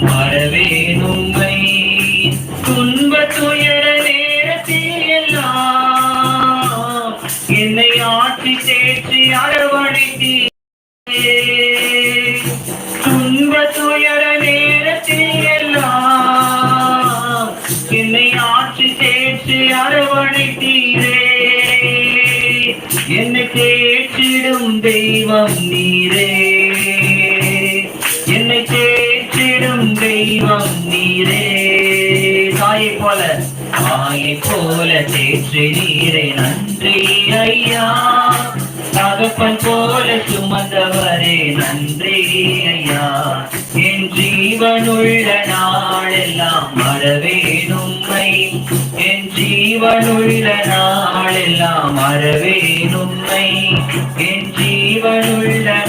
மறவேன் உம்மை. துன்ப துயர நேரத்தில் எல்லாம் என்னை ஆட்சி தேற்றி அரவணைத்தீரே. துன்ப துயர நேரத்தில் எல்லாம் என்னை ஆட்சி தேற்றி அரவணைத்தீரே. என்னை தேற்றிடும் தெய்வம் நீரே. தெய்வம் நீரே தாயை போல தாயை போல தேற்று நீரே. நன்றி ஐயா. தகப்பன் போல சுமந்தவரே. நன்றி ஐயா. என் ஜீவனுள்ள நாளெல்லாம் மறவேன் என் ஜீவனுள்ள நாளெல்லாம் மறவேன் என் ஜீவனுள்ள